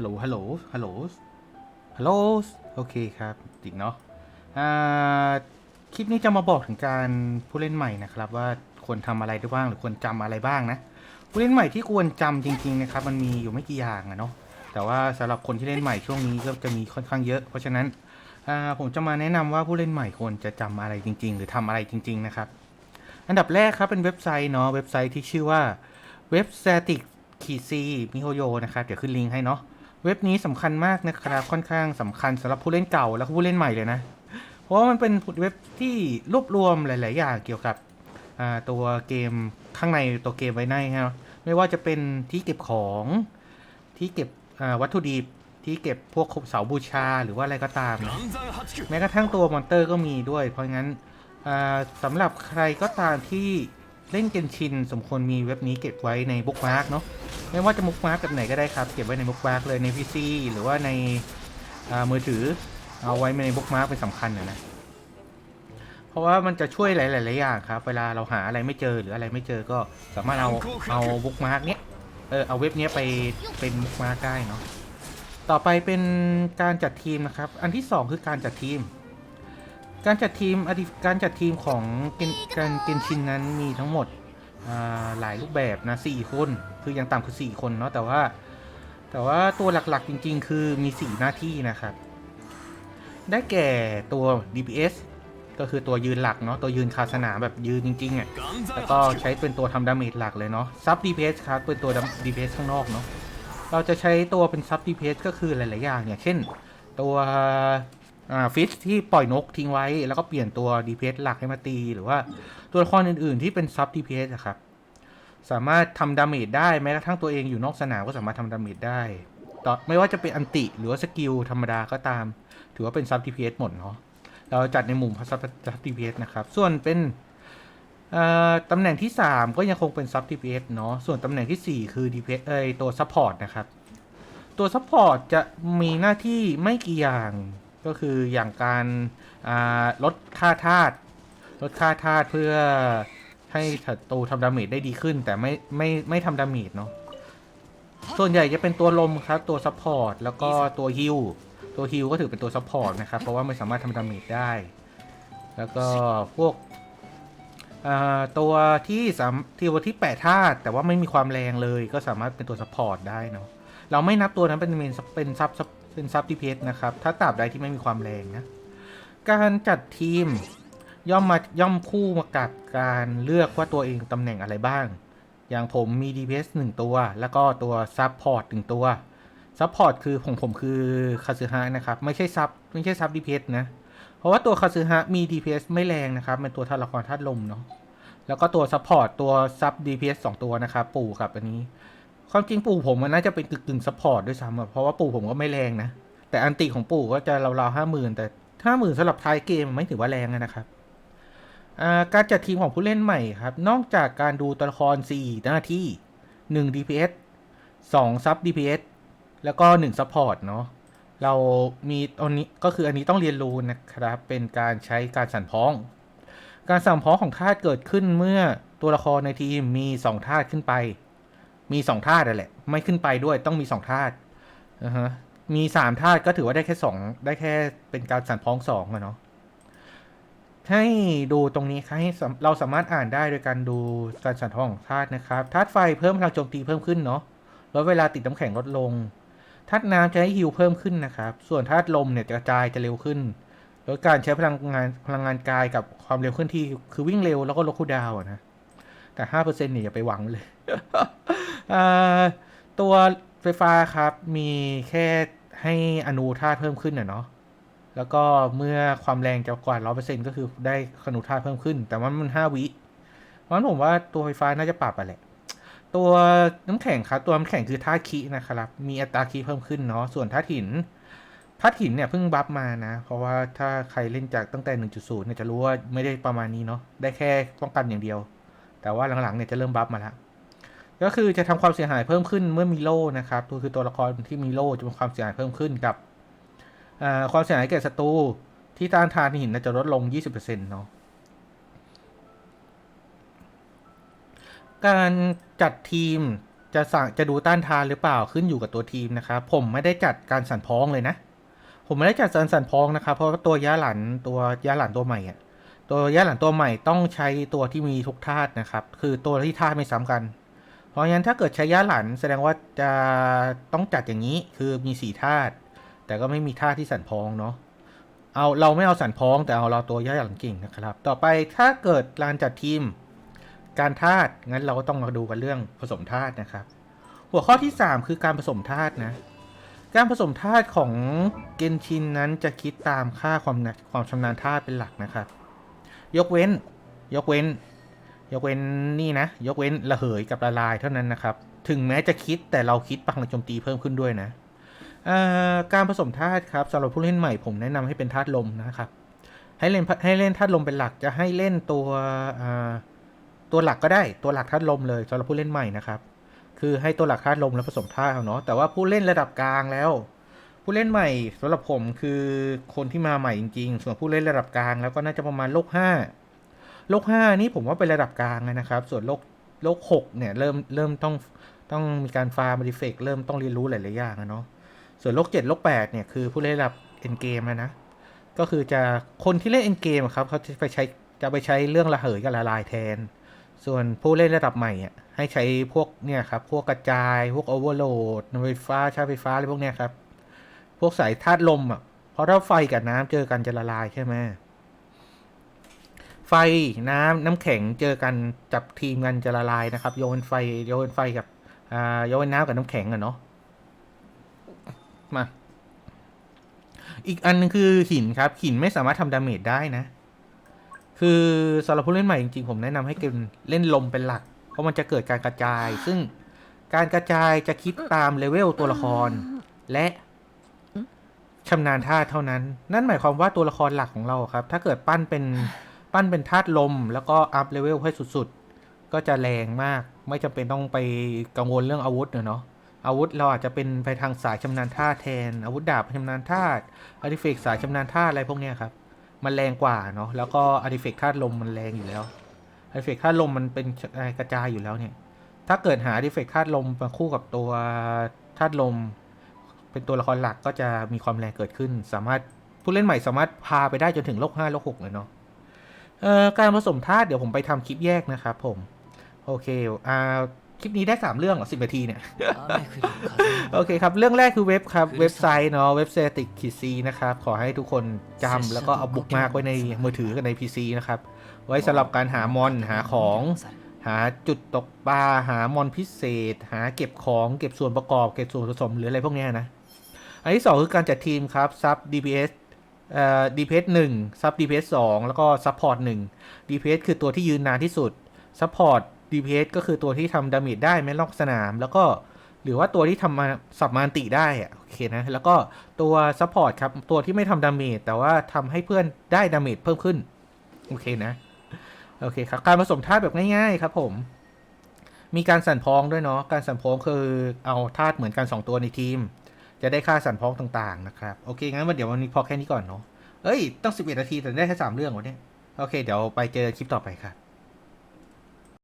ฮัลโหล ฮัลโหล ฮัลโหล ฮัลโหล โอเคครับ ติดเนาะ อ่า คลิปนี้จะมาบอกถึงการผู้เล่นใหม่นะครับ ว่าควรทำอะไรได้บ้างหรือควรจำอะไรบ้างนะ ผู้เล่นใหม่ที่ควรจำจริงๆนะครับมันมีอยู่ไม่กี่อย่างอะเนาะ แต่ว่าสำหรับคนที่เล่นใหม่ช่วงนี้ก็จะมีค่อนข้างเยอะ เพราะฉะนั้น อ่า ผมจะมาแนะนำว่าผู้เล่นใหม่ควรจะจำอะไรจริง ๆ หรือทำอะไรจริง ๆ นะครับ อันดับแรกครับเป็นเว็บไซต์เนาะ เว็บไซต์ที่ชื่อว่าเว็บ static ขีดซีมิโฮโยนะครับ เดี๋ยวขึ้นลิงก์ให้เนาะ เว็บนี้สำคัญมากนะครับค่อนข้างสำคัญสำหรับผู้เล่นเก่าและผู้เล่นใหม่เลยนะ เพราะว่ามันเป็นเว็บที่รวบรวมหลาย ๆ อย่างเกี่ยวกับตัวเกมข้างในตัวเกมไว้ในครับไม่ว่าจะเป็นที่เก็บของที่เก็บวัตถุดิบที่เก็บพวกเสาบูชาหรือว่าอะไรก็ตาม แม้กระทั่งตัวมอนเตอร์ก็มีด้วย เพราะงั้นสำหรับใครก็ตามที่เล่นเกนชิน สมควรมีเว็บนี้เก็บไว้ในบุ๊กมาร์กเนาะ ไม่ว่าจะบุ๊กมาร์กแบบไหนก็ได้ครับ เก็บไว้ในบุ๊กมาร์กเลยใน PC หรือว่าในมือถือ เอาไว้ในบุ๊กมาร์กเป็นสำคัญนะนะเพราะว่ามันจะช่วยหลายๆอย่างครับ เวลาเราหาอะไรไม่เจอหรืออะไรไม่เจอก็สามารถเอาเอาบุ๊กมาร์กเนี้ยเออเอาเว็บเนี้ยไปเป็นบุ๊กมาร์กได้เนาะต่อไปเป็นการจัดทีมนะครับ อันที่สองคือการจัดทีม การจัดทีมอดีการจัดทีมของเกนการเกนชินนั้นมีทั้งหมด หลายรูปแบบนะสี่คน คืออยังต่ำคือสี่คนเนาะแต่ว่า แต่ว่าตัวหลักๆจริง ๆ คือมีสี่หน้าที่นะครับ ได้แก่ตัว DPS ก็คือตัวยืนหลักเนาะตัวยืนคาสนามแบบยืนจริงๆอะ่ะแล้วก็ใช้เป็นตัวทำดาเมจหลักเลยเนาะซับ DPS ครับเป็นตัว DPS ข้างนอกเนาะเราจะใช้ตัวเป็นซับ DPS ก็คือหลายๆอย่างเนี่ยเช่น ตัว ฟิชที่ปล่อยนกทิ้งไว้ แล้วก็เปลี่ยนตัว DPS หลักให้มาตี หรือว่าตัวละครอื่นๆ ที่เป็นซับ DPS อะครับ สามารถทำดาเมจได้แม้กระทั่งตัวเองอยู่นอกสนามก็สามารถทำดาเมจได้ต่อไม่ว่าจะเป็นอันติหรือว่าสกิลธรรมดาก็ตาม ถือว่าเป็นซับ DPS หมดเนาะเราจัดในมุมซับซับ DPS นะครับ ส่วนเป็นตำแหน่งที่ 3 ก็ยังคงเป็น sub DPS เนาะส่วนตำแหน่งทีสี่4 คือ DPS เอ้ยตัว support นะครับ ตัว support จะมีหน้าที่ไม่กี่อย่าง ก็คืออย่างการาลดค่าธาตุลดค่าธาตุเพื่อให้ศัตรูทำดาเมจได้ดีขึ้น แต่ไม่ไม่ไม่ทำดาเมจเนาะส่วนใหญ่จะเป็นตัวลมครับ ตัว support แล้วก็ตัว heal ตัว heal ก็ถือเป็นตัว support นะครับ เพราะว่าไม่สามารถทำดาเมจได้ แล้วก็พวกตัวที่สามตัวที่แปดธาตุแต่ว่าไม่มีความแรงเลย ก็สามารถเป็นตัวซัพพอร์ตได้เนาะเราไม่นับตัวนั้นเป็นเมนเป็นซับ เป็นซับดีเพสนะครับ ถ้าตราบใดที่ไม่มีความแรงนะ การจัดทีมย่อมมาย่อมคู่มากับการเลือกว่าตัวเองตำแหน่งอะไรบ้าง อย่างผมมี DPS หนึ่งตัว แล้วก็ตัวซับพอร์ตหนึ่งตัวซับพอร์ตคือของผมคือคาซึฮะนะครับ ไม่ใช่ซับไม่ใช่ซับ DPS นะ เพราะว่าตัวคาซึฮะมี DPS ไม่แรงนะครับเป็นตัวทาละครธาตุลมเนาะแล้วก็ตัวซัพพอร์ตตัวซับ DPS สองตัวนะครับ ปู่กับอันนี้ ความจริงปู่ผมมันน่าจะเป็นกึ่งกึ่งซัพพอร์ตด้วยซ้ำอะเพราะว่าปู่ผมก็ไม่แรงนะ แต่อันติของปู่ก็จะราวๆห้าหมื่นแต่ห้าหมื่นสำหรับท้ายเกมไม่ถือว่าแรงนะครับการจัดทีมของผู้เล่นใหม่ครับ นอกจากการดูตัวละคร 4 หน้าที่ 1 DPS 2ซับ DPS แล้วก็1ซัพพอร์ตเนาะเรามีตอนนี้ก็คืออันนี้ต้องเรียนรู้นะครับ เป็นการใช้การสั่นพ้อง การสั่นพ้องของธาตุเกิดขึ้นเมื่อตัวละครในทีมมีสองธาตุขึ้นไป มีสองธาตุนั่นแหละ ไม่ขึ้นไปด้วยต้องมีสองธาตุนะฮะมีสามธาตุก็ถือว่าได้แค่สองได้แค่เป็นการสั่นพ้องสองอะเนาะให้ดูตรงนี้ครับให้เราสามารถอ่านได้โดยการดูการสั่นพ้องของธาตุนะครับธาตุไฟเพิ่มพลังโจมตีเพิ่มขึ้นเนาะลดเวลาติดน้ำแข็งลดลงธาตุน้ำจะให้ฮิวเพิ่มขึ้นนะครับ ส่วนธาตุลมเนี่ยจะกระจายจะเร็วขึ้นลดการใช้พลังงานพลังงานกายกับความเร็วเคลื่อนที่คือวิ่งเร็วแล้วก็ลดคูลดาวน์อะนะแต่ห้าเปอร์เซ็นต์เนี่ยอย่าไปหวังเลย ตัวไฟฟ้าครับมีแค่ให้อนุธาตุเพิ่มขึ้นน่ะเนาะแล้วก็เมื่อความแรงจะกว่าร้อเปอร์เซ็นก็คือได้อนุธาตุเพิ่มขึ้น แต่ว่ามันห้าวิเพราะฉะนั้นผมว่าตัวไฟฟ้าน่าจะปรับอะแหละ ตัวน้ำแข็งครับตัวน้ำแข็งคือธาตุคีนะครับ มีอัตราคีเพิ่มขึ้นเนาะส่วนธาตุหินธาตุหินเนี่ยเพิ่งบัฟมานะ เพราะว่าถ้าใครเล่นจากตั้งแต่ 1.0 เนี่ยจะรู้ว่าไม่ได้ประมาณนี้เนาะได้แค่ป้องกันอย่างเดียว แต่ว่าหลังๆเนี่ยจะเริ่มบัฟมาแล้ว ก็คือจะทำความเสียหายเพิ่มขึ้นเมื่อมีโล่นะครับตัวคือตัวละครที่มีโล่จะมีความเสียหายเพิ่มขึ้นกับความเสียหายแก่ศัตรูที่ต้านทานหินจะลดลง 20%เนาะการจัดทีมจะสั่งจะดูต้านทานหรือเปล่าขึ้นอยู่กับตัวทีมนะครับผมไม่ได้จัดการสั่นพ้องเลยนะ ผมไม่ได้จัดการสั่นพ้องนะครับ เพราะตัวยาหลันตัวยาหลันตัวใหม่อะตัวยาหลันตัวใหม่ต้องใช้ตัวที่มีทุกธาตุนะครับ คือตัวที่ธาตุไม่ซ้ำกัน เพราะงั้นถ้าเกิดใช้ยาหลันแสดงว่าจะต้องจัดอย่างนี้คือมีสี่ธาตุแต่ก็ไม่มีธาตุที่สันพองเนาะเอาเราไม่เอาสันพองแต่เอาเราตัวยาหลันเก่งนะครับ ต่อไปถ้าเกิดลานจัดทีม การธาตุงั้นเราก็ต้องมาดูกันเรื่องผสมธาตุนะครับ หัวข้อที่ 3 คือการผสมธาตุนะการผสมธาตุของเกนชินนั้นจะคิดตามค่าความความชำนาญธาตุเป็นหลักนะครับ ยกเว้น ยกเว้น ยกเว้นนี่นะ ยกเว้นระเหยกับละลายเท่านั้นนะครับ ถึงแม้จะคิดแต่เราคิดพลังโจมตีเพิ่มขึ้นด้วยนะการผสมธาตุครับสำหรับผู้เล่นใหม่ผมแนะนำให้เป็นธาตุลมนะครับ ให้เล่นให้เล่นธาตุลมเป็นหลักจะให้เล่นตัวตัวหลักก็ได้ตัวหลักธาตุลมเลยสำหรับผู้เล่นใหม่นะครับ คือให้ตัวหลักธาตุลมแล้วผสมธาตุเอาเนาะแต่ว่าผู้เล่นระดับกลางแล้ว ผู้เล่นใหม่สำหรับผมคือคนที่มาใหม่จริงๆ ส่วนผู้เล่นระดับกลางแล้วก็น่าจะประมาณโลกห้า โลกห้านี่ผมว่าเป็นระดับกลางนะครับ ส่วนโลกโลกหกเนี่ยเริ่มเริ่มต้องต้องมีการฟาร์มดิเฟกเริ่มต้องเรียนรู้หลายๆอย่างอะเนาะส่วนโลกเจ็ดโลกแปดเนี่ยคือผู้เล่นระดับเอ็นเกมนะ ก็คือจะคนที่เล่นเอ็นเกมครับเขาจะไปใช้จะไปใช้เรื่องระเหยกับละลายแทน ส่วนผู้เล่นระดับใหม่อะให้ใช้พวกเนี่ยครับพวกกระจายพวกโอเวอร์โหลดไฟฟ้าชาร์จไฟฟ้าอะไรพวกเนี้ยครับ พวกสายธาตุลมอะเพราะถ้าไฟกับน้ำเจอกันจะละลายใช่ไหม ไฟน้ำน้ำแข็งเจอกันจับทีมกันจะละลายนะครับ โยนไฟโยนไฟกับอ่าโยนน้ำกับน้ำแข็งอะเนาะมา อีกอันหนึงคือหินครับ หินไม่สามารถทำดาเมจได้นะ คือสำหรับผู้เล่นใหม่จริงๆผมแนะนำให้เกมเล่นลมเป็นหลัก เพราะมันจะเกิดการกระจาย ซึ่งการกระจายจะคิดตามเลเวลตัวละคร และชำนาญธาเท่านั้น นั่นหมายความว่าตัวละครหลักของเราครับ ถ้าเกิดปั้นเป็น ปั้นเป็นธาตุลม แล้วก็อัพเลเวลให้สุดๆ ก็จะแรงมาก ไม่จำเป็นต้องไปกังวลเรื่องอาวุธเนอะเนาะอาวุธเราอาจจะเป็นไปทางสายชำนาญธาแทน อาวุธดาบชำนาญธาอาร์ติเฟกสายชำนาญธาอะไรพวกเนี้ยครับ มันแรงกว่าเนาะแล้วก็อาร์ติเฟกต์ธาตุลมมันแรงอยู่แล้วอาร์ติเฟกต์ธาตุลมมันเป็นกระจายอยู่แล้วเนี่ย ถ้าเกิดหาอาร์ติเฟกต์ธาตุลมมาคู่กับตัวธาตุลม เป็นตัวละครหลักก็จะมีความแรงเกิดขึ้น สามารถผู้เล่นใหม่สามารถพาไปได้จนถึงโลกห้าโลกหกเลยเนาะ การผสมธาตุเดี๋ยวผมไปทำคลิปแยกนะครับผม โอเคอ่าคลิปนี้ได้ 3 เรื่องหรอสิบนาทีเนี่ย โอเคครับ เรื่องแรกคือเว็บครับ เว็บไซต์เนาะ เว็บเซติกคิซีนะครับ ขอให้ทุกคนจำแล้วก็เอาบุกมากไว้ในมือถือกับใน PC นะครับ ไว้สำหรับการหามอนหาของ หาจุดตกปลาหามอนพิเศษ หาเก็บของเก็บส่วนประกอบเก็บส่วนผสมหรืออะไรพวกนี้นะ อันที่ 2 คือการจัดทีมครับซับ DPS เอ่อ DPS 1ซับ DPS 2แล้วก็ซัพพอร์ต1 DPS คือตัวที่ยืนนานที่สุดซัพพอร์ต DPS ก็คือตัวที่ทำดาเมจได้ไม่ลอกสนาม แล้วก็หรือว่าตัวที่ทำมาสับมานติได้อะโอเคนะแล้วก็ตัวซัพพอร์ตครับตัวที่ไม่ทำดาเมจแต่ว่าทำให้เพื่อนได้ดาเมจเพิ่มขึ้น โอเคนะ โอเคครับ การผสมธาตุแบบง่ายๆครับผม มีการสั่นพ้องด้วยเนาะการสั่นพ้องคือเอาธาตุเหมือนกัน 2 ตัวในทีม จะได้ค่าสั่นพ้องต่างๆนะครับ โอเคงั้นวันเดี๋ยววันนี้พอแค่นี้ก่อนเนาะเอ้ยต้อง11นาทีแต่ได้แค่3เรื่องวะเนี่ยโอเค เดี๋ยวไปเจอคลิปต่อไปครับ